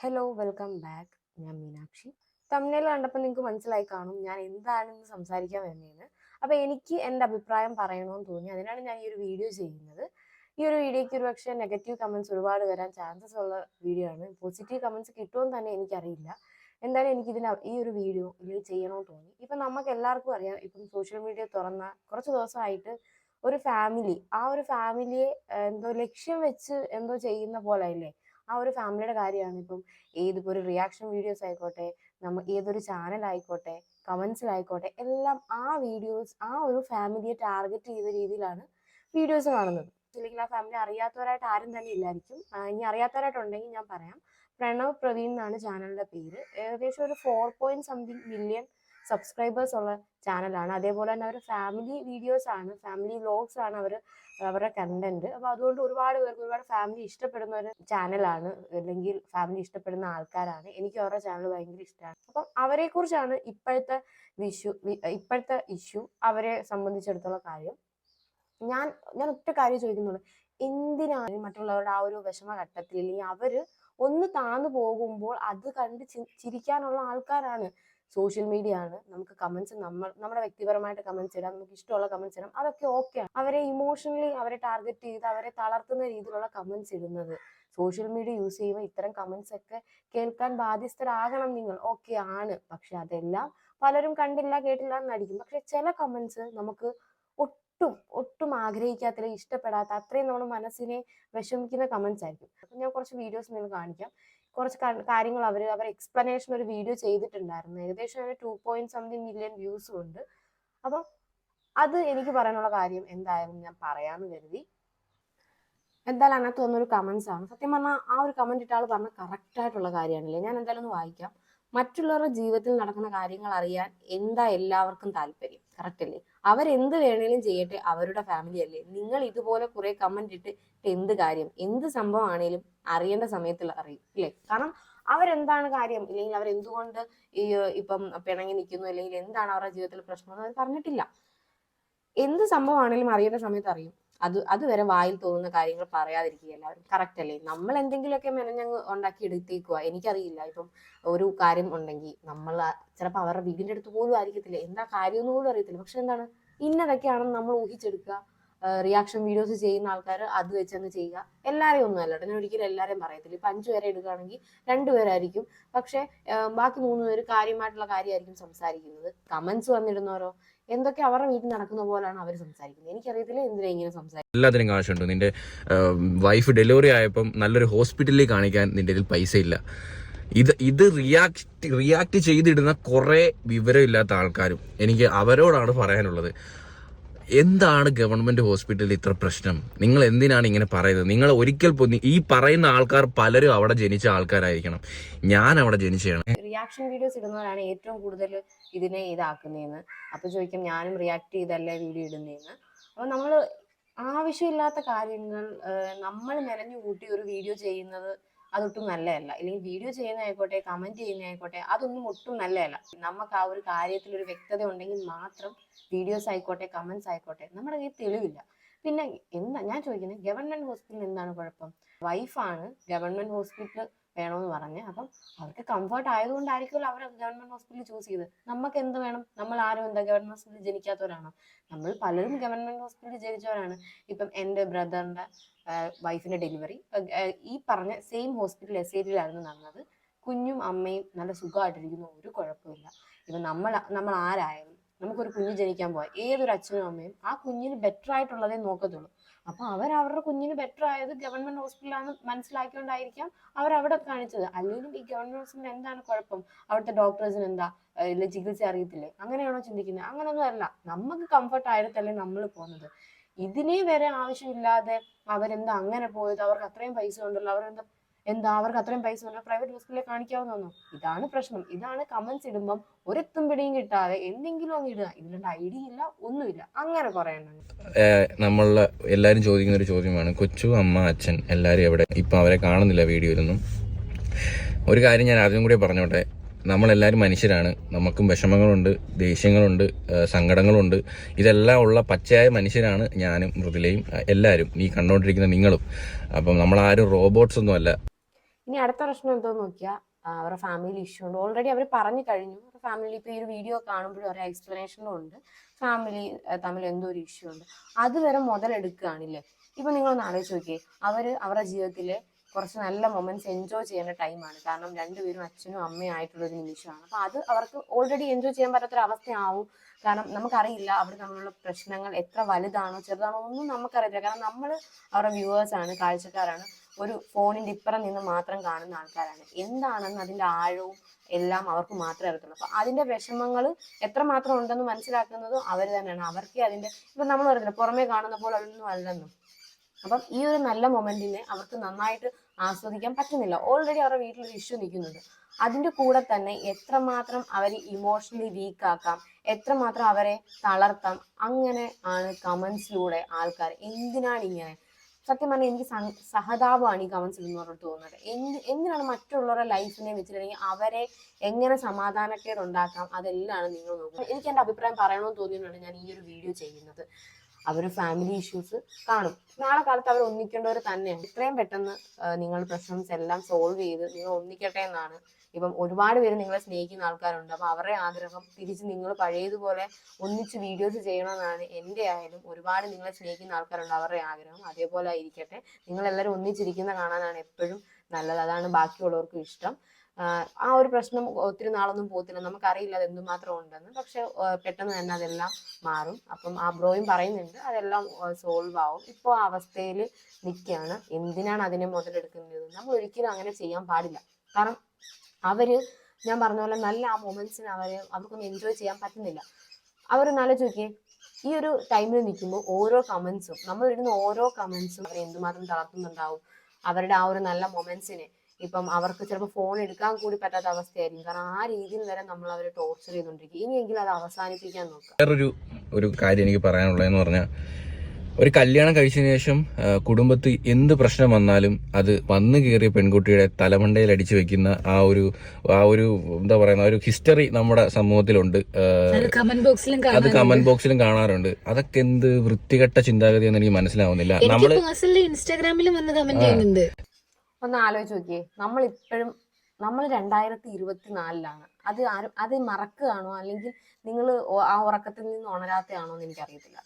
Hello welcome back ഞാൻ മീനാക്ഷി. തമിഴിൽ കണ്ടപ്പോൾ നിങ്ങൾക്ക് മനസ്സിലായി കാണും ഞാൻ എന്താണെന്ന് സംസാരിക്കാൻ വരുന്നതെന്ന് അപ്പോൾ എനിക്ക് എന്റെ അഭിപ്രായം പറയണമെന്ന് തോന്നി. അതിനാണ് ഞാൻ ഈ ഒരു വീഡിയോ ചെയ്യുന്നത്. ഈ ഒരു വീഡിയോയ്ക്ക് ഒരു പക്ഷേ നെഗറ്റീവ് കമൻസ് ഒരുപാട് വരാൻ ചാൻസസ് ഉള്ള വീഡിയോ ആണ്. പോസിറ്റീവ് കമൻസ് കിട്ടുമെന്ന് തന്നെ എനിക്കറിയില്ല. എന്തായാലും എനിക്ക് ഇതിന് ഈ ഒരു വീഡിയോ ഇതിൽ ചെയ്യണമെന്ന് തോന്നി. ഇപ്പം നമുക്ക് എല്ലാവർക്കും അറിയാം ഇപ്പം സോഷ്യൽ മീഡിയ തുറന്ന കുറച്ച് ദിവസമായിട്ട് ഒരു ഫാമിലി ആ ഒരു ഫാമിലിയെ എന്തോ ലക്ഷ്യം വെച്ച് എന്തോ ചെയ്യുന്ന പോലെ അല്ലേ? ആ ഒരു ഫാമിലിയുടെ കാര്യമാണ് ഇപ്പം ഏതിപ്പോൾ ഒരു റിയാക്ഷൻ വീഡിയോസ് ആയിക്കോട്ടെ നമ്മൾ ഏതൊരു ചാനൽ ആയിക്കോട്ടെ കമൻസിലായിക്കോട്ടെ എല്ലാം ആ വീഡിയോസ് ആ ഒരു ഫാമിലിയെ ടാർഗറ്റ് ചെയ്ത രീതിയിലാണ് വീഡിയോസ് കാണുന്നത്. അല്ലെങ്കിൽ ആ ഫാമിലി അറിയാത്തവരായിട്ട് ആരും തന്നെ ഇല്ലായിരിക്കും. ഇനി അറിയാത്തവരായിട്ടുണ്ടെങ്കിൽ ഞാൻ പറയാം. പ്രണവ് പ്രവീൺ എന്നാണ് ചാനലിന്റെ പേര്. ഏകദേശം ഒരു four point something million subscribers ഉള്ള ചാനലാണ് അതേപോലെ തന്നെ അവർ ഫാമിലി വീഡിയോസ് ആണ് ഫാമിലി വ്ലോഗ്സ് ആണ് അവർ അവരുടെ കണ്ടന്റ് അപ്പൊ അതുകൊണ്ട് ഒരുപാട് പേർക്ക് ഒരുപാട് ഫാമിലി ഇഷ്ടപ്പെടുന്ന ഒരു ചാനലാണ് അല്ലെങ്കിൽ ഫാമിലി ഇഷ്ടപ്പെടുന്ന ആൾക്കാരാണ്. എനിക്ക് അവരുടെ ചാനൽ ഭയങ്കര ഇഷ്ടമാണ് അപ്പം അവരെ കുറിച്ചാണ് ഇപ്പോഴത്തെ വിഷു ഇപ്പോഴത്തെ ഇഷ്യൂ അവരെ സംബന്ധിച്ചിടത്തോളം കാര്യം. ഞാൻ ഞാൻ ഒറ്റ കാര്യം ചോദിക്കുന്നുള്ളൂ. എന്തിനാണ് മറ്റുള്ളവരുടെ ആ ഒരു വിഷമ ഘട്ടത്തിൽ അല്ലെങ്കിൽ അവർ ഒന്ന് താന്നു പോകുമ്പോൾ അത് കണ്ട് ചിരിക്കാനുള്ള ആൾക്കാരാണ് സോഷ്യൽ മീഡിയ ആണ് നമുക്ക് കമൻസ് നമ്മൾ നമ്മുടെ വ്യക്തിപരമായിട്ട് കമൻസ് ഇടാം. നമുക്ക് ഇഷ്ടമുള്ള കമൻസ് ഇടാം. അതൊക്കെ ഓക്കെയാണ് അവരെ ഇമോഷണലി അവരെ ടാർഗറ്റ് ചെയ്ത് അവരെ തളർത്തുന്ന രീതിയിലുള്ള കമൻസ് ഇടുന്നത്. സോഷ്യൽ മീഡിയ യൂസ് ചെയ്യുമ്പോൾ ഇത്തരം കമൻസ് ഒക്കെ കേൾക്കാൻ ബാധ്യസ്ഥരാകണം നിങ്ങൾ. ഓക്കെ ആണ്. പക്ഷെ അതെല്ലാം പലരും കണ്ടില്ല കേട്ടില്ല എന്നടിക്കും. പക്ഷെ ചില കമൻസ് നമുക്ക് ഒട്ടും ഒട്ടും ആഗ്രഹിക്കാത്ത ഇഷ്ടപ്പെടാത്ത അത്രയും നമ്മുടെ മനസ്സിനെ വിഷമിക്കുന്ന കമൻസ് ആയിരിക്കും. അപ്പം ഞാൻ കുറച്ച് വീഡിയോസ് നിങ്ങൾ കാണിക്കാം. കുറച്ച് കാര്യങ്ങൾ അവർ അവർ എക്സ്പ്ലനേഷൻ ഒരു വീഡിയോ ചെയ്തിട്ടുണ്ടായിരുന്നു. ഏകദേശം അതിന് ടു പോയിന്റ് സംതിങ് മില്യൺ വ്യൂസും ഉണ്ട്. അപ്പം അത് എനിക്ക് പറയാനുള്ള കാര്യം എന്തായാലും ഞാൻ പറയാമെന്ന് കരുതി. എന്തായാലും അതിനകത്ത് വന്നൊരു കമന്റ്സ് ആണ്. സത്യം പറഞ്ഞാൽ ആ ഒരു കമന്റ് ഇട്ട ആൾ പറഞ്ഞ കറക്റ്റ് ആയിട്ടുള്ള കാര്യമാണല്ലേ. ഞാൻ എന്തായാലും ഒന്ന് വായിക്കാം. മറ്റുള്ളവരുടെ ജീവിതത്തിൽ നടക്കുന്ന കാര്യങ്ങൾ അറിയാൻ എന്താ എല്ലാവർക്കും താല്പര്യം? കറക്റ്റ് അല്ലേ? അവരെന്ത് വേണേലും ചെയ്യട്ടെ അവരുടെ ഫാമിലി അല്ലേ. നിങ്ങൾ ഇതുപോലെ കുറെ കമന്റ് ഇട്ട് എന്ത് കാര്യം എന്ത് സംഭവമാണേലും അറിയേണ്ട സമയത്തിൽ അറിയും അല്ലേ? കാരണം അവരെന്താണ് കാര്യം? ഇല്ലെങ്കിൽ അവരെന്തുകൊണ്ട് ഈ ഇപ്പം പിണങ്ങി നിൽക്കുന്നു അല്ലെങ്കിൽ എന്താണ് അവരുടെ ജീവിതത്തിൽ പ്രശ്നം എന്ന് അവർ പറഞ്ഞിട്ടില്ല. എന്ത് സംഭവമാണേലും അറിയേണ്ട സമയത്ത് അറിയും. അത് അതുവരെ വായിൽ തോന്നുന്ന കാര്യങ്ങൾ പറയാതിരിക്കുക എല്ലാവരും. കറക്റ്റ് അല്ലേ? നമ്മൾ എന്തെങ്കിലുമൊക്കെ മെനഞ്ഞങ്ങ് ഉണ്ടാക്കി എടുത്തേക്കുക എനിക്കറിയില്ല. ഇപ്പം ഒരു കാര്യം ഉണ്ടെങ്കിൽ നമ്മൾ ചിലപ്പോൾ അവരുടെ വീടിന്റെ അടുത്ത് പോലും ആയിരിക്കത്തില്ല. എന്താ കാര്യം എന്ന് പോലും അറിയത്തില്ല. പക്ഷെ എന്താണ്? ഇന്നതൊക്കെയാണെന്ന് നമ്മൾ ഊഹിച്ചെടുക്കുക. റിയാക്ഷൻ വീഡിയോസ് ചെയ്യുന്ന ആൾക്കാർ അത് വെച്ചങ്ങ് ചെയ്യുക. എല്ലാവരെയും ഒന്നും അല്ല. ഞാൻ ഒരിക്കലും എല്ലാവരെയും പറയത്തില്ല. ഇപ്പൊ അഞ്ചു പേരെ എടുക്കുകയാണെങ്കിൽ രണ്ടുപേരായിരിക്കും പക്ഷെ ബാക്കി മൂന്ന് പേര് കാര്യമായിട്ടുള്ള കാര്യമായിരിക്കും സംസാരിക്കുന്നത്. കമന്റ്സ് വന്നിടുന്നവരോ? എന്തൊക്കെ അവരുടെ വീട്ടിൽ നടക്കുന്ന പോലാണ് അവർ സംസാരിക്കുന്നത്. എനിക്കറിയത്തില്ല എന്തിനാ ഇങ്ങനെ സംസാരിക്കുന്നത് എല്ലാത്തിനും കാശുണ്ട്. നിന്റെ വൈഫ് ഡെലിവറി ആയപ്പം നല്ലൊരു ഹോസ്പിറ്റലിൽ കാണിക്കാൻ നിന്റെ ഇതിൽ പൈസ ഇല്ല ഇത് ഇത് റിയാക്ട് റിയാക്ട് ചെയ്തിടുന്ന കുറെ വിവരമില്ലാത്ത ആൾക്കാരും എനിക്ക് അവരോടാണ് പറയാനുള്ളത്. എന്താണ് ഗവൺമെന്റ് ഹോസ്പിറ്റലിൽ ഇത്ര പ്രശ്നം? നിങ്ങൾ എന്തിനാണ് ഇങ്ങനെ പറയുന്നത്? നിങ്ങൾ ഒരിക്കൽ ഈ പറയുന്ന ആൾക്കാർ പലരും അവിടെ ജനിച്ച ആൾക്കാരായിരിക്കണം. ഞാൻ അവിടെ ജനിച്ചതാണ്. റിയാക്ഷൻ വീഡിയോസ് ഇടുന്നവരാണ് ഏറ്റവും കൂടുതൽ ഇതിനെ ഇതാക്കുന്നതെന്ന്. അപ്പൊ ചോദിക്കും ഞാനും റിയാക്ട് ചെയ്തല്ലേ വീഡിയോ ഇടുന്നതെന്ന്. അപ്പൊ നമ്മൾ ആവശ്യമില്ലാത്ത കാര്യങ്ങൾ നമ്മൾ നിലഞ്ഞു കൂട്ടി ഒരു വീഡിയോ ചെയ്യുന്നത് അതൊട്ടും നല്ലതല്ല. അല്ലെങ്കിൽ വീഡിയോ ചെയ്യുന്ന ചെയ്യുന്നതായിക്കോട്ടെ കമന്റ് ചെയ്യുന്ന ചെയ്യുന്നതായിക്കോട്ടെ അതൊന്നും ഒട്ടും നല്ലതല്ല. നമുക്ക് ആ ഒരു കാര്യത്തിൽ ഒരു വ്യക്തത ഉണ്ടെങ്കിൽ മാത്രം വീഡിയോസ് ആയിക്കോട്ടെ കമന്റ്സ് ആയിക്കോട്ടെ നമ്മുടെ കയ്യിൽ തെളിവില്ല. പിന്നെ എന്താ ഞാൻ ചോദിക്കുന്നത് ഗവൺമെന്റ് ഹോസ്പിറ്റലിൽ എന്താണ് കുഴപ്പം? വൈഫാണ് ഗവൺമെന്റ് ഹോസ്പിറ്റൽ വേണമെന്ന് പറഞ്ഞ്. അപ്പം അവർക്ക് കംഫർട്ട് ആയതുകൊണ്ടായിരിക്കുമല്ലോ അവർ ഗവൺമെന്റ് ഹോസ്പിറ്റൽ ചൂസ് ചെയ്ത് നമുക്ക് എന്ത് വേണം? നമ്മൾ ആരും എന്താ ഗവൺമെന്റ് ഹോസ്പിറ്റലിൽ ജനിക്കാത്തവരാണോ? നമ്മൾ പലരും ഗവൺമെന്റ് ഹോസ്പിറ്റലിൽ ജനിച്ചവരാണ്. ഇപ്പം എന്റെ ബ്രദറിന്റെ വൈഫിന്റെ ഡെലിവറി ഈ പറഞ്ഞ സെയിം ഹോസ്പിറ്റൽ എസ് ഏരിയയിലായിരുന്നു നടന്നത്. കുഞ്ഞും അമ്മയും നല്ല സുഖമായിട്ടിരിക്കുന്നു. ഒരു കുഴപ്പമില്ല ഇപ്പം നമ്മൾ നമ്മൾ ആരായാലും നമുക്കൊരു കുഞ്ഞ് ജനിക്കാൻ പോവാം. ഏതൊരു അച്ഛനും അമ്മയും ആ കുഞ്ഞിന് ബെറ്റർ ആയിട്ടുള്ളതേ നോക്കത്തുള്ളൂ. അപ്പൊ അവർ അവരുടെ കുഞ്ഞിന് ബെറ്റർ ആയത് ഗവൺമെന്റ് ഹോസ്പിറ്റലാണെന്ന് മനസ്സിലാക്കിയോണ്ടായിരിക്കാം അവർ അവിടെ കാണിച്ചത്. അല്ലെങ്കിൽ ഈ ഗവൺമെന്റ് ഹോസ്പിറ്റലിൽ എന്താണ് കുഴപ്പം? അവിടുത്തെ ഡോക്ടേഴ്സിന് എന്താ? ഇല്ല ചികിത്സ അറിയത്തില്ലേ? അങ്ങനെയാണോ ചിന്തിക്കുന്നത് അങ്ങനൊന്നും അല്ല. നമുക്ക് കംഫർട്ട് ആയിട്ടല്ലേ നമ്മൾ പോകുന്നത്. ഇതിനെ വരെ ആവശ്യമില്ലാതെ അവരെന്താ അങ്ങനെ പോയത്? അവർക്ക് അത്രയും പൈസ ഉണ്ടല്ലോ. അവരെന്താ എന്താ അവർക്ക് അത്രയും പൈസ ഉണ്ടല്ലോ പ്രൈവറ്റ് ഹോസ്പിറ്റലിൽ കാണിക്കാവുന്നോ ഇതാണ് പ്രശ്നം. ഇതാണ് കമന്റ്സ് ഇടുമ്പം ഒരെത്തും പിടിയും കിട്ടാതെ എന്തെങ്കിലും അങ്ങ് ഇടുക. ഇതിലുണ്ട് ഐഡിയ ഇല്ല ഒന്നുമില്ല. അങ്ങനെ കുറെ നമ്മളെ എല്ലാവരും ചോദിക്കുന്ന ഒരു ചോദ്യമാണ്. കൊച്ചു അമ്മ അച്ഛൻ എല്ലാരും എവിടെ? ഇപ്പം അവരെ കാണുന്നില്ല വീഡിയോയിലൊന്നും. ഒരു കാര്യം ഞാൻ ആദ്യം കൂടി പറഞ്ഞോട്ടെ. നമ്മളെല്ലാവരും മനുഷ്യരാണ്. നമുക്കും വിഷമങ്ങളുണ്ട് ദേഷ്യങ്ങളുണ്ട് സങ്കടങ്ങളുണ്ട്. ഇതെല്ലാം ഉള്ള പച്ചയായ മനുഷ്യരാണ് ഞാനും മൃദുലയും എല്ലാവരും ഈ കണ്ടുകൊണ്ടിരിക്കുന്ന നിങ്ങളും. അപ്പം നമ്മളാരും റോബോട്ട്സ് ഒന്നും അല്ല ഇനി അടുത്ത പ്രശ്നം എന്തോന്ന് നോക്കിയാൽ അവരുടെ ഫാമിലി ഇഷ്യൂ ഉണ്ട്. ഓൾറെഡി അവർ പറഞ്ഞു കഴിഞ്ഞു. ഫാമിലി ഇപ്പോൾ ഈ ഒരു വീഡിയോ കാണുമ്പോഴും ഒരു എക്സ്പ്ലനേഷനും ഉണ്ട്. ഫാമിലി തമ്മിൽ എന്തോ ഒരു ഇഷ്യൂ ഉണ്ട്. അതുവരെ മുതലെടുക്കുകയാണില്ലേ? ഇപ്പൊ നിങ്ങളൊന്ന് ആലോചിച്ച് നോക്കിയേ. അവർ അവരുടെ ജീവിതത്തിൽ കുറച്ച് നല്ല മൊമെന്റ്സ് എൻജോയ് ചെയ്യേണ്ട ടൈമാണ് കാരണം രണ്ടുപേരും അച്ഛനും അമ്മയും ആയിട്ടുള്ള ഒരു നിമിഷമാണ്. അപ്പൊ അത് അവർക്ക് ഓൾറെഡി എൻജോയ് ചെയ്യാൻ പറ്റാത്തൊരു അവസ്ഥയാവും. കാരണം നമുക്കറിയില്ല അവർ തമ്മിലുള്ള പ്രശ്നങ്ങൾ എത്ര വലുതാണോ ചെറുതാണോ ഒന്നും നമുക്കറിയില്ല കാരണം നമ്മൾ അവരുടെ വ്യൂവേഴ്സാണ് കാഴ്ചക്കാരാണ്. ഒരു ഫോണിന്റെ ഇപ്പുറം നിന്ന് മാത്രം കാണുന്ന ആൾക്കാരാണ്. എന്താണെന്ന് അതിന്റെ ആഴവും എല്ലാം അവർക്ക് മാത്രമേ അറിയത്തുള്ളൂ. അപ്പൊ അതിന്റെ വിഷമങ്ങൾ എത്രമാത്രം ഉണ്ടെന്ന് മനസ്സിലാക്കുന്നതും അവർ തന്നെയാണ്. അവർക്ക് അതിന്റെ ഇപ്പൊ നമ്മൾ അറിയത്തില്ല പുറമേ കാണുന്ന പോലെ അതൊന്നും അല്ലെന്നും. അപ്പം ഈ ഒരു നല്ല മൊമെന്റിനെ അവർക്ക് നന്നായിട്ട് ആസ്വദിക്കാൻ പറ്റുന്നില്ല. ഓൾറെഡി അവരുടെ വീട്ടിലൊരു ഇഷ്യൂ നിൽക്കുന്നുണ്ട്. അതിന്റെ കൂടെ തന്നെ എത്രമാത്രം അവരെ ഇമോഷണലി വീക്കാക്കാം എത്രമാത്രം അവരെ തളർത്താം അങ്ങനെ ആണ് കമന്റ്സിലൂടെ ആൾക്കാർ എന്തിനാണ് ഇങ്ങനെ സത്യം പറഞ്ഞാൽ എനിക്ക് സഹതാപമാണ് ഈ കമൻസിൽ പറഞ്ഞു തോന്നുന്നത്. എന്ത് എന്തിനാണ് മറ്റുള്ളവരുടെ ലൈഫിനെ വെച്ചിട്ടുണ്ടെങ്കിൽ അവരെ എങ്ങനെ സമാധാനക്കേട് ഉണ്ടാക്കാം അതെല്ലാം നിങ്ങൾ നോക്കുന്നത്. എനിക്ക് എന്റെ അഭിപ്രായം പറയണമെന്ന് തോന്നിയിട്ടുണ്ട് ഞാൻ ഈ ഒരു വീഡിയോ ചെയ്യുന്നത്. അവർ ഫാമിലി ഇഷ്യൂസ് കാണും. നാളെ കാലത്ത് അവർ ഒന്നിക്കേണ്ടവർ തന്നെയാണ്. ഇത്രയും പെട്ടെന്ന് നിങ്ങൾ പ്രശ്നംസ് എല്ലാം സോൾവ് ചെയ്ത് നിങ്ങൾ ഒന്നിക്കട്ടെ എന്നാണ് ഇപ്പം ഒരുപാട് പേര് നിങ്ങളെ സ്നേഹിക്കുന്ന ആൾക്കാരുണ്ട്. അപ്പൊ അവരുടെ ആഗ്രഹം തിരിച്ച് നിങ്ങൾ പഴയതുപോലെ ഒന്നിച്ച് വീഡിയോസ് ചെയ്യണമെന്നാണ് എന്റെ ആയാലും ഒരുപാട് നിങ്ങളെ സ്നേഹിക്കുന്ന ആൾക്കാരുണ്ട് അവരുടെ ആഗ്രഹം. അതേപോലെ ആയിരിക്കട്ടെ. നിങ്ങളെല്ലാവരും ഒന്നിച്ചിരിക്കുന്ന കാണാനാണ് എപ്പോഴും നല്ലത്. അതാണ് ബാക്കിയുള്ളവർക്കും ഇഷ്ടം. ആ ഒരു പ്രശ്നം ഒത്തിരി നാളൊന്നും പോകത്തില്ല. നമുക്കറിയില്ല അത് എന്തുമാത്രം ഉണ്ടെന്ന്. പക്ഷെ പെട്ടെന്ന് തന്നെ അതെല്ലാം മാറും. അപ്പം ആ ബ്രോയും പറയുന്നുണ്ട് അതെല്ലാം സോൾവ് ആവും. ഇപ്പോൾ ആ അവസ്ഥയിൽ നിൽക്കുകയാണ്. എന്തിനാണ് അതിനെ മുതലെടുക്കുന്നത്? നമ്മൾ ഒരിക്കലും അങ്ങനെ ചെയ്യാൻ പാടില്ല. കാരണം അവർ ഞാൻ പറഞ്ഞ പോലെ നല്ല ആ മൊമെന്റ്സിന് അവർ അവർക്കൊന്നും എൻജോയ് ചെയ്യാൻ പറ്റുന്നില്ല. അവർ നല്ല ചോദിക്കേ ഈ ഒരു ടൈമിൽ നിൽക്കുമ്പോൾ ഓരോ കമന്റ്സും നമ്മൾ ഇടുന്ന ഓരോ കമന്റ്സും അവരെ എന്തുമാത്രം തളർത്തുന്നുണ്ടാവും. അവരുടെ ആ ഒരു നല്ല മൊമെന്റ്സിനെ ഇപ്പം അവർക്ക് ചിലപ്പോൾ ഫോൺ എടുക്കാൻ കൂടി പറ്റാത്ത അവസ്ഥയായിരിക്കും. കാരണം ആ രീതിയിൽ വരെ നമ്മൾ അവരെ ടോർച്ചർ ചെയ്തുകൊണ്ടിരിക്കും. ഇനിയെങ്കിലും അത് അവസാനിപ്പിക്കാൻ നോക്കാം. വേറൊരു ഒരു കാര്യം എനിക്ക് പറയാനുള്ളതെന്ന് പറഞ്ഞാൽ ഒരു കല്യാണം കഴിച്ചതിന് ശേഷം കുടുംബത്തിൽ എന്ത് പ്രശ്നം വന്നാലും അത് വന്നു കയറിയ പെൺകുട്ടിയുടെ തലമണ്ടയിൽ അടിച്ചു വെക്കുന്ന ആ ഒരു ആ ഒരു എന്താ പറയുന്ന ഒരു ഹിസ്റ്ററി നമ്മുടെ സമൂഹത്തിലുണ്ട്. അത് കമന്റ് ബോക്സിലും കാണാറുണ്ട്. അതൊക്കെ എന്ത് വൃത്തികെട്ട ചിന്താഗതി എന്ന് എനിക്ക് മനസ്സിലാവുന്നില്ല. നമ്മൾ ഇൻസ്റ്റാഗ്രാമിലും വന്ന് കമന്റ് ചെയ്യുന്നുണ്ട്. ഒന്ന് ആലോചിച്ച് നോക്കിയേ. നമ്മൾ ഇപ്പോഴും നമ്മൾ രണ്ടായിരത്തി ഇരുപത്തിനാലിലാണ് അത് ആരും അത് മറക്കുകയാണോ? അല്ലെങ്കിൽ നിങ്ങൾ ആ ഉറക്കത്തിൽ നിന്ന് ഉണരാത്തയാണോ എന്ന് എനിക്കറിയത്തില്ല.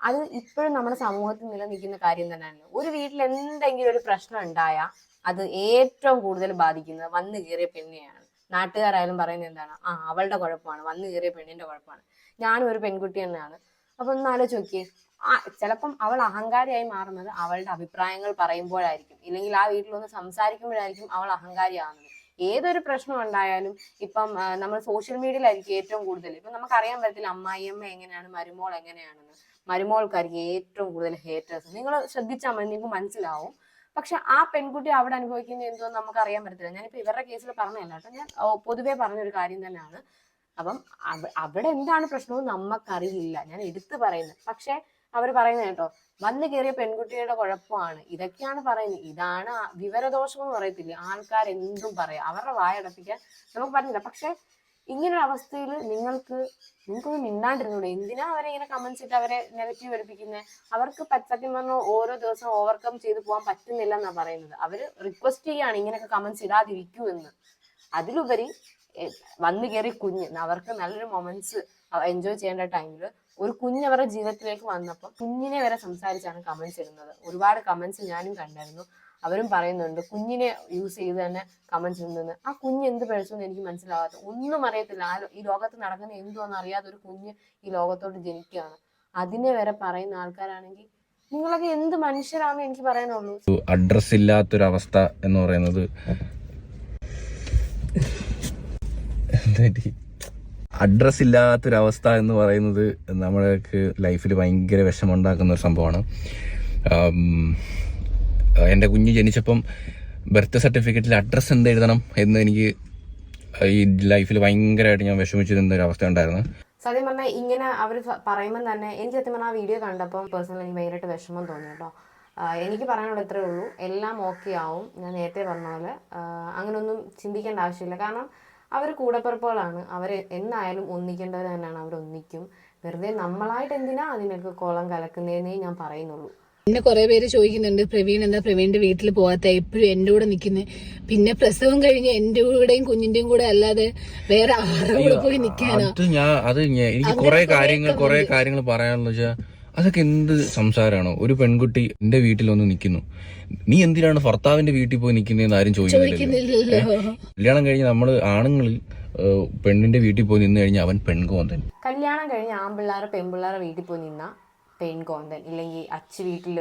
അത് ഇപ്പോഴും നമ്മുടെ സമൂഹത്തിൽ നിലനിൽക്കുന്ന കാര്യം തന്നെയാണ്. ഒരു വീട്ടിൽ എന്തെങ്കിലും ഒരു പ്രശ്നം ഉണ്ടായാൽ അത് ഏറ്റവും കൂടുതൽ ബാധിക്കുന്നത് വന്നു കയറിയ പെണ്ണിനെയാണ്. നാട്ടുകാരായാലും പറയുന്നത് എന്താണ്? ആ അവളുടെ കുഴപ്പമാണ്. വന്നു കയറിയ പെണ്ണിന്റെ കുഴപ്പമാണ്. ഞാനും ഒരു പെൺകുട്ടി തന്നെയാണ്. അപ്പൊ ഒന്ന് ആലോചിച്ച് നോക്കിയേ. ആ ചിലപ്പം അവൾ അഹങ്കാരിയായി മാറുന്നത് അവളുടെ അഭിപ്രായങ്ങൾ പറയുമ്പോഴായിരിക്കും. ഇല്ലെങ്കിൽ ആ വീട്ടിലൊന്ന് സംസാരിക്കുമ്പോഴായിരിക്കും അവൾ അഹങ്കാരിയാകുന്നത് ഏതൊരു പ്രശ്നം ഉണ്ടായാലും ഇപ്പം നമ്മൾ സോഷ്യൽ മീഡിയയിലായിരിക്കും ഏറ്റവും കൂടുതൽ. ഇപ്പം നമുക്കറിയാൻ പറ്റത്തില്ല അമ്മായിയമ്മ എങ്ങനെയാണ് മരുമോൾ എങ്ങനെയാണെന്ന്. മരുമോൾക്കായിരിക്കും ഏറ്റവും കൂടുതൽ ഹേറ്റേഴ്സ് നിങ്ങൾ ശ്രദ്ധിച്ചാൽ മതി നിങ്ങൾക്ക് മനസ്സിലാവും. പക്ഷെ ആ പെൺകുട്ടി അവിടെ അനുഭവിക്കുന്ന എന്തോ നമുക്ക് അറിയാൻ പറ്റത്തില്ല. ഞാനിപ്പോ ഇവരുടെ കേസിൽ പറഞ്ഞതല്ല കേട്ടോ. ഞാൻ പൊതുവേ പറഞ്ഞൊരു കാര്യം തന്നെയാണ്. അപ്പം അവിടെ എന്താണ് പ്രശ്നവും നമുക്കറിയില്ല ഞാൻ എടുത്തു പറയുന്നത്. പക്ഷെ അവർ പറയുന്നത് കേട്ടോ വന്നു കയറിയ പെൺകുട്ടിയുടെ കുഴപ്പമാണ്. ഇതൊക്കെയാണ് പറയുന്നത്. ഇതാണ് വിവരദോഷം എന്ന് പറയത്തില്ലേ? ആൾക്കാർ എന്തും പറയാം. അവരുടെ വായടപ്പിക്കാൻ നമുക്ക് പറ്റില്ല പക്ഷെ ഇങ്ങനൊരു അവസ്ഥയിൽ നിങ്ങൾക്ക് നിങ്ങൾക്കൊന്ന് മിണ്ടാണ്ടിരുന്നൂടെ എന്തിനാ അവരെ ഇങ്ങനെ കമന്റ്സ് ഇട്ട് അവരെ നെഗറ്റീവ് പഠിപ്പിക്കുന്നത് അവർക്ക് സത്യം പറഞ്ഞാൽ ഓരോ ദിവസം ഓവർകം ചെയ്ത് പോകാൻ പറ്റുന്നില്ല എന്നാ പറയുന്നത്. അവർ റിക്വസ്റ്റ് ചെയ്യാണ് ഇങ്ങനെയൊക്കെ കമന്റ്സ് ഇടാതിരിക്കൂ എന്ന്. അതിലുപരി വന്നു കയറി കുഞ്ഞ് അവർക്ക് നല്ലൊരു മൊമെന്റ്സ് എൻജോയ് ചെയ്യേണ്ട ടൈമിൽ ഒരു കുഞ്ഞ് അവരുടെ ജീവിതത്തിലേക്ക് വന്നപ്പോൾ കുഞ്ഞിനെ വരെ സംസാരിച്ചാണ് കമന്റ്സ് ഇടുന്നത്. ഒരുപാട് കമന്റ്സ് ഞാനും കണ്ടായിരുന്നു. അവരും പറയുന്നുണ്ട് കുഞ്ഞിനെ യൂസ് ചെയ്ത് തന്നെ കമന്റ്സ് ചെയ്യുന്നുണ്ട് ആ കുഞ്ഞ് എന്ത് പഠിച്ചെന്ന് എനിക്ക് മനസ്സിലാവാത്ത ഒന്നും അറിയത്തില്ല. ആ ഈ ലോകത്ത് നടക്കുന്ന എന്തുവാന്ന് അറിയാത്ത ഒരു കുഞ്ഞ് ഈ ലോകത്തോട്ട് ജനിക്കുകയാണ്. അതിനെ വരെ പറയുന്ന ആൾക്കാരാണെങ്കിൽ നിങ്ങളൊക്കെ എന്ത് മനുഷ്യരാണെന്ന് എനിക്ക് പറയാനുള്ളൂ. അഡ്രസ് ഇല്ലാത്തൊരവസ്ഥ എന്ന് പറയുന്നത് അഡ്രസ് ഇല്ലാത്തൊരവസ്ഥ എന്ന് പറയുന്നത് നമ്മൾക്ക് ലൈഫിൽ ഭയങ്കര വിഷമമുണ്ടാക്കുന്ന ഒരു സംഭവമാണ്. എന്റെ കുഞ്ഞ് ജനിച്ചപ്പം ബർത്ത് സർട്ടിഫിക്കറ്റിൽ അഡ്രസ്സ് എന്ത് എഴുതണം എന്ന് എനിക്ക് ഈ ലൈഫിൽ ഭയങ്കരമായിട്ട് ഞാൻ വിഷമിച്ചു നിന്ന ഒരു അവസ്ഥ ഉണ്ടായിരുന്നു. സത്യം പറഞ്ഞാൽ ഇങ്ങനെ അവർ പറയുമ്പോൾ തന്നെ എനിക്ക് സത്യം പറഞ്ഞാൽ ആ വീഡിയോ കണ്ടപ്പോൾ പേഴ്സണലി എനിക്ക് ഭയങ്കരമായിട്ട് വിഷമം തോന്നി കേട്ടോ. എനിക്ക് പറയാനുള്ള ഇത്രേ ഉള്ളൂ. എല്ലാം ഓക്കെ ആവും. ഞാൻ നേരത്തെ പറഞ്ഞ പോലെ. അങ്ങനെയൊന്നും ചിന്തിക്കേണ്ട ആവശ്യമില്ല. കാരണം അവർ കൂടപ്പിറപ്പുകളാണ്. അവർ എന്നായാലും ഒന്നിക്കേണ്ടവർ തന്നെയാണ്. അവർ ഒന്നിക്കും വെറുതെ നമ്മളായിട്ട് എന്തിനാ അതിനൊക്കെ കോളം കലക്കുന്നതെന്നേ ഞാൻ പറയുന്നുള്ളൂ. പിന്നെ കുറെ പേര് ചോദിക്കുന്നുണ്ട് പ്രവീൺ എന്താ പ്രവീണിന്റെ വീട്ടിൽ പോകാത്ത എപ്പോഴും എന്റെ കൂടെ നിൽക്കുന്നത് പിന്നെ പ്രസവം കഴിഞ്ഞ് എന്റെ കൂടെയും കുഞ്ഞിന്റെയും കൂടെ അല്ലാതെ വേറെ ആരുടെ കൂടെ പോയി നിൽക്കാനാ അത് ഞാൻ അത് എനിക്ക് കുറെ കാര്യങ്ങൾ കുറെ കാര്യങ്ങൾ പറയാനുള്ള വെച്ചാൽ അതൊക്കെ എന്ത് സംസാരമാണോ ഒരു പെൺകുട്ടി എന്റെ വീട്ടിൽ വന്ന് നിൽക്കുന്നു നീ എന്തിനാണ് ഭർത്താവിന്റെ വീട്ടിൽ പോയി നിൽക്കുന്നതെന്ന് ആരും ചോദിക്കുന്നില്ലല്ലോ. കല്യാണം കഴിഞ്ഞ് നമ്മൾ ആണുങ്ങളിൽ പെണ്ണിന്റെ വീട്ടിൽ പോയി നിന്ന് കഴിഞ്ഞാൽ അവൻ പെൺകോന്തൻ കല്യാണം കഴിഞ്ഞ് ആൺപിള്ളേരെ പെൺപിള്ളേരെ വീട്ടിൽ പോയി നിന്ന പെൺകോന്തൻ ഇല്ലെങ്കിൽ അച്ഛ വീട്ടിൽ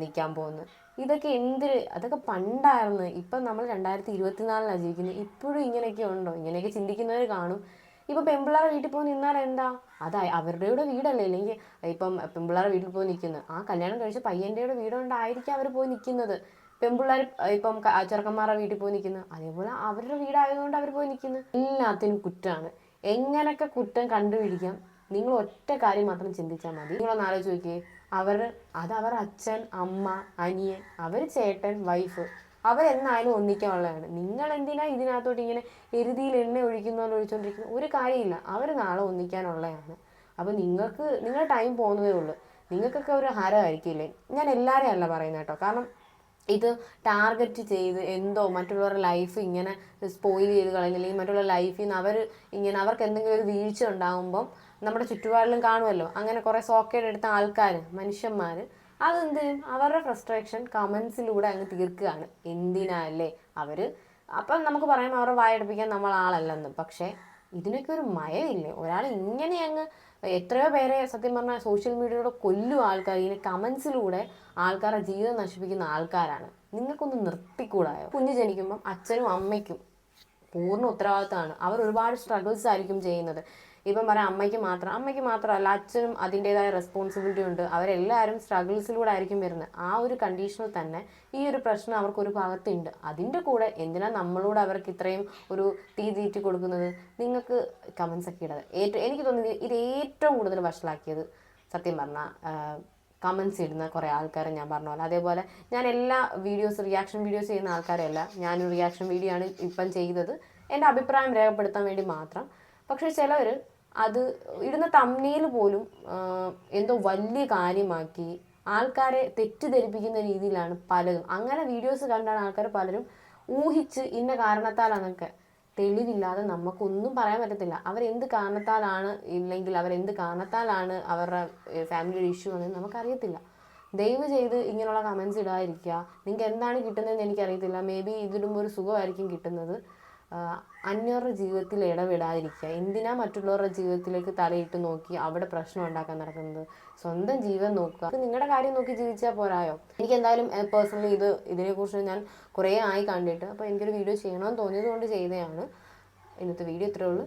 നിൽക്കാൻ പോകുന്നു ഇതൊക്കെ എന്ത് അതൊക്കെ പണ്ടായിരുന്നു. ഇപ്പം നമ്മൾ രണ്ടായിരത്തി ഇരുപത്തിനാലിലാണ് ജീവിക്കുന്നത്. ഇപ്പോഴും ഇങ്ങനെയൊക്കെ ഉണ്ടോ? ഇങ്ങനെയൊക്കെ ചിന്തിക്കുന്നവർ കാണും. ഇപ്പം പെമ്പിള്ളാർ വീട്ടിൽ പോയി നിന്നാൽ എന്താ? അത് അവരുടെ കൂടെ വീടല്ലേ? ഇല്ലെങ്കിൽ ഇപ്പം പെമ്പിള്ളാർ വീട്ടിൽ പോയി നിൽക്കുന്നത് ആ കല്യാണം കഴിച്ച പയ്യന്റെ കൂടെ വീടുകൊണ്ടായിരിക്കും അവർ പോയി നിൽക്കുന്നത്. പെമ്പിള്ളാർ ഇപ്പം ചെറുക്കന്മാരുടെ വീട്ടിൽ പോയി നിൽക്കുന്നത് അതേപോലെ അവരുടെ വീടായതുകൊണ്ട് അവർ പോയി നിൽക്കുന്നത് എല്ലാത്തിനും കുറ്റമാണ് എങ്ങനെയൊക്കെ കുറ്റം കണ്ടുപിടിക്കാം? നിങ്ങൾ ഒറ്റ കാര്യം മാത്രം ചിന്തിച്ചാൽ മതി. നിങ്ങളൊന്ന് ആലോചിച്ച് നോക്കിയേ അവർ അത് അവർ അച്ഛൻ അമ്മ അനിയൻ അവർ ചേട്ടൻ വൈഫ് അവരെന്നായാലും ഒന്നിക്കാനുള്ളതാണ്. നിങ്ങൾ എന്തിനാ ഇതിനകത്തോട്ട് ഇങ്ങനെ എരുതിയിൽ എണ്ണ ഒഴിക്കുന്നോന്ന് ഒഴിച്ചുകൊണ്ടിരിക്കുന്നത് ഒരു കാര്യമില്ല. അവർ നാളെ ഒന്നിക്കാനുള്ളതാണ്. അപ്പോൾ നിങ്ങൾക്ക് നിങ്ങളുടെ ടൈം പോകുന്നതേ ഉള്ളൂ. നിങ്ങൾക്കൊക്കെ ഒരു ഹരമായിരിക്കില്ലേ? ഞാൻ എല്ലാവരെയും അല്ല പറയുന്നത് കേട്ടോ. കാരണം ഇത് ടാർഗറ്റ് ചെയ്ത് എന്തോ മറ്റുള്ളവരുടെ ലൈഫ് ഇങ്ങനെ സ്പോയിൽ ചെയ്ത് കളഞ്ഞില്ലെങ്കിൽ മറ്റുള്ള ലൈഫിൽ നിന്ന് അവർ ഇങ്ങനെ അവർക്ക് എന്തെങ്കിലും ഒരു വീഴ്ച ഉണ്ടാകുമ്പം നമ്മുടെ ചുറ്റുപാടിലും കാണുമല്ലോ. അങ്ങനെ കുറേ സോക്കേഡ് എടുത്ത ആൾക്കാർ മനുഷ്യന്മാർ അതെന്ത്? അവരുടെ ഫ്രസ്ട്രേഷൻ കമൻസിലൂടെ അങ്ങ് തീർക്കുകയാണ്. എന്തിനല്ലേ? അവർ അപ്പം നമുക്ക് പറയാം അവരുടെ വായടുപ്പിക്കാൻ നമ്മൾ ആളല്ലെന്ന്. പക്ഷേ ഇതിനൊക്കെ ഒരു മയമില്ലേ? ഒരാൾ ഇങ്ങനെ അങ്ങ് എത്രയോ പേരെ സത്യം പറഞ്ഞാൽ സോഷ്യൽ മീഡിയയിലൂടെ കൊല്ലും ആൾക്കാർ ഇങ്ങനെ കമൻസിലൂടെ ആൾക്കാരുടെ ജീവിതം നശിപ്പിക്കുന്ന ആൾക്കാരാണ്. നിങ്ങൾക്കൊന്ന് നിർത്തിക്കൂടായോ? കുഞ്ഞ് ജനിക്കുമ്പം അച്ഛനും അമ്മയ്ക്കും പൂർണ ഉത്തരവാദിത്തമാണ്. അവർ ഒരുപാട് സ്ട്രഗിൾസ് ആയിരിക്കും ചെയ്യുന്നത്. ഇപ്പം പറയാം അമ്മയ്ക്ക് മാത്രം അമ്മയ്ക്ക് മാത്രമല്ല അച്ഛനും അതിന്റെതായ റെസ്പോൺസിബിലിറ്റി ഉണ്ട്. അവരെല്ലാവരും സ്ട്രഗിൾസിലൂടെ ആയിരിക്കും വരുന്നത്. ആ ഒരു കണ്ടീഷനിൽ തന്നെ ഈ ഒരു പ്രശ്നം അവർക്ക് ഒരു ഭാഗത്തുണ്ട്. അതിന്റെ കൂടെ എന്തിനാണ് നമ്മളോട് അവർക്ക് ഇത്രയും ഒരു തീ തീറ്റി കൊടുക്കുന്നത്? നിങ്ങൾക്ക് കമൻസ് ഒക്കെ ഇടത് ഏറ്റവും എനിക്ക് തോന്നുന്നത് ഇത് ഏറ്റവും കൂടുതൽ വഷളാക്കിയത് സത്യം പറഞ്ഞാൽ കമൻസ് ഇടുന്ന കുറേ ആൾക്കാരെ ഞാൻ പറഞ്ഞ പോലെ. അതേപോലെ ഞാൻ എല്ലാ വീഡിയോസ് റിയാക്ഷൻ വീഡിയോസ് ചെയ്യുന്ന ആൾക്കാരെയല്ല. ഞാനൊരു റിയാക്ഷൻ വീഡിയോ ആണ് ഇപ്പം ചെയ്തത്. എന്റെ അഭിപ്രായം രേഖപ്പെടുത്താൻ വേണ്ടി മാത്രം. പക്ഷേ ചിലവർ അത് ഇടുന്ന തമ്മിയിൽ പോലും എന്തോ വലിയ കാര്യമാക്കി. ആൾക്കാരെ തെറ്റിദ്ധരിപ്പിക്കുന്ന രീതിയിലാണ് പലതും. അങ്ങനെ വീഡിയോസ് കണ്ടാണ് ആൾക്കാർ പലരും ഊഹിച്ച് ഇന്ന കാരണത്താലാണെന്നൊക്കെ തെളിവില്ലാതെ നമുക്കൊന്നും പറയാൻ പറ്റത്തില്ല. അവരെന്ത് കാരണത്താലാണ് ഇല്ലെങ്കിൽ അവരെന്ത് കാരണത്താലാണ് അവരുടെ ഫാമിലിയുടെ ഇഷ്യൂ എന്ന് നമുക്കറിയത്തില്ല. ദയവ് ചെയ്ത് ഇങ്ങനെയുള്ള കമൻസ് ഇടാതിരിക്കുക. നിങ്ങൾക്ക് എന്താണ് കിട്ടുന്നതെന്ന് എനിക്കറിയത്തില്ല. മേ ബി ഇതിടുമ്പോൾ ഒരു സുഖമായിരിക്കും കിട്ടുന്നത്. അന്യരുടെ ജീവിതത്തിൽ ഇടപെടാതിരിക്കുക. എന്തിനാ മറ്റുള്ളവരുടെ ജീവിതത്തിലേക്ക് തലയിട്ട് നോക്കി അവിടെ പ്രശ്നം ഉണ്ടാക്കാൻ നടക്കുന്നത്? സ്വന്തം ജീവൻ നോക്കുക. അത് നിങ്ങളുടെ കാര്യം നോക്കി ജീവിച്ചാൽ പോരായോ? എനിക്ക് എന്തായാലും പേഴ്സണലി ഇത് ഇതിനെക്കുറിച്ച് ഞാൻ കുറേ ആയി കണ്ടിട്ട് അപ്പോൾ എനിക്കൊരു വീഡിയോ ചെയ്യണമെന്ന് തോന്നിയത് കൊണ്ട് ചെയ്തതാണ്. ഇന്നത്തെ വീഡിയോ ഇത്രയേ ഉള്ളൂ.